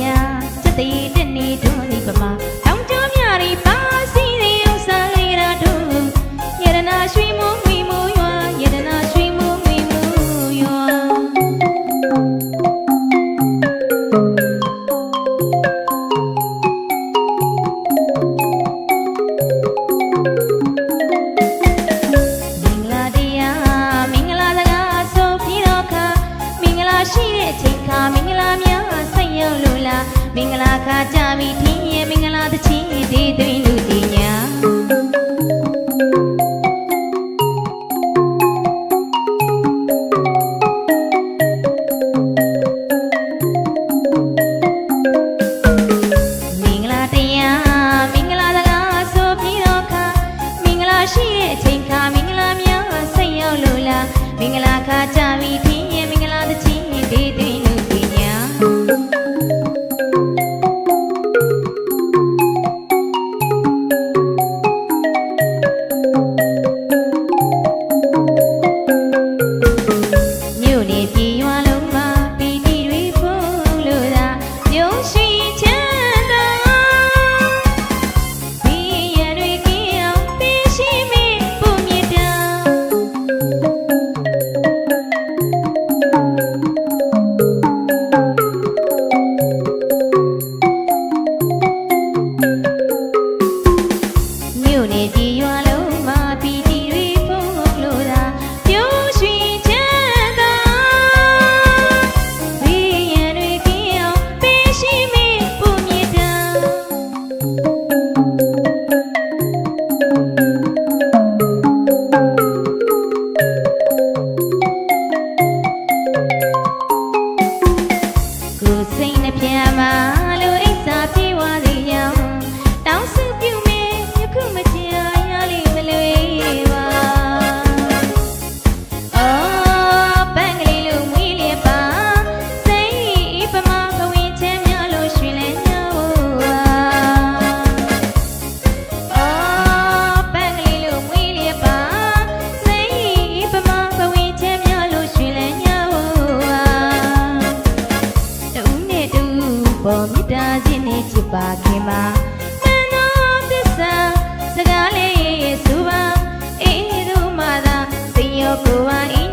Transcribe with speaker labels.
Speaker 1: ဗျာစက်သေးတဲ့နေတွန်းဒီပမာ မင်္ဂလာခါကြပြီထင်းရဲ့မင်္ဂလာတချင်းဒီသွင်း unity တော်မိသားချင်းနဲ့ချစ်ပါခင်ပါမနောသစ္စာစကားလေးရေးစူပါအေးတို့မှသာသိရောကိုယ်ဝိုင်း